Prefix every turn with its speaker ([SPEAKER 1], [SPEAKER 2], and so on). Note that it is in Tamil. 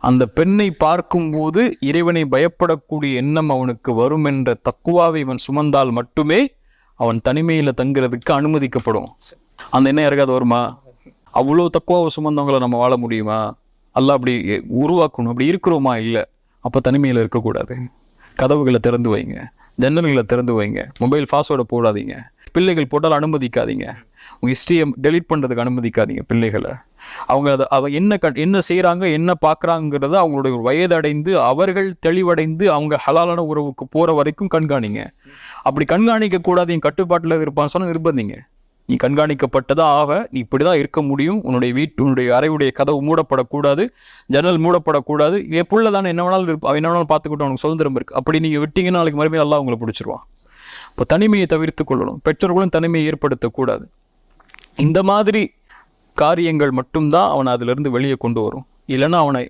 [SPEAKER 1] அந்த பெண்ணை பார்க்கும்போது இறைவனை பயப்படக்கூடிய எண்ணம் அவனுக்கு வரும் என்ற தக்குவாவை இவன் சுமந்தால் மட்டுமே அவன் தனிமையில் தங்குறதுக்கு அனுமதிக்கப்படும். அந்த எண்ணம் யாருக்காவது வருமா? அவ்வளோ தக்குவாவை சுமந்தவங்களை நம்ம வாழ முடியுமா? அல்ல அப்படி உருவாக்கணும். அப்படி இருக்கிறோமா? இல்லை. அப்போ தனிமையில் இருக்கக்கூடாது. கதவுகளை திறந்து வைங்க. ஜன்னல்களை திறந்து வைங்க. மொபைல் பாஸ்வேர்டை போடாதீங்க. பிள்ளைகள் போட்டால் அனுமதிக்காதீங்க. உங்கள் ஹிஸ்ட்ரியை டெலீட் பண்ணுறதுக்கு அனுமதிக்காதீங்க பிள்ளைகளை. அவங்க அதை அவ என்ன கண் என்ன செய்கிறாங்க என்ன பார்க்குறாங்கிறத அவங்களுடைய வயதடைந்து அவர்கள் தெளிவடைந்து அவங்க ஹலாலான உறவுக்கு போகிற வரைக்கும் கண்காணிங்க. அப்படி கண்காணிக்க கூடாது என் கட்டுப்பாட்டில் இருப்பான்னு சொன்னால் நிர்பந்திங்க. நீ கண்காணிக்கப்பட்டதா ஆவ நீ இப்படிதான் இருக்க முடியும். உன்னுடைய வீட்டு உன்னுடைய அறையுடைய கதவு மூடப்படக்கூடாது. ஜன்னல் மூடப்படக்கூடாது. என் புள்ள தானே என்ன வேணாலும் இருப்பா அவன் என்ன வேணாலும் பார்த்துக்கிட்டு அவனுக்கு சுதந்திரம் இருக்குது அப்படி நீங்கள் விட்டீங்கன்னா நாளைக்கு மறுபடியும் எல்லாம் உங்களை பிடிச்சிருவான். இப்போ தனிமையை தவிர்த்து கொள்ளணும். பெற்றோர்களும் தனிமையை ஏற்படுத்தக்கூடாது. இந்த மாதிரி காரியங்கள் மட்டும்தான் அவனை அதிலிருந்து வெளியே கொண்டு வரும். இல்லைன்னா அவனை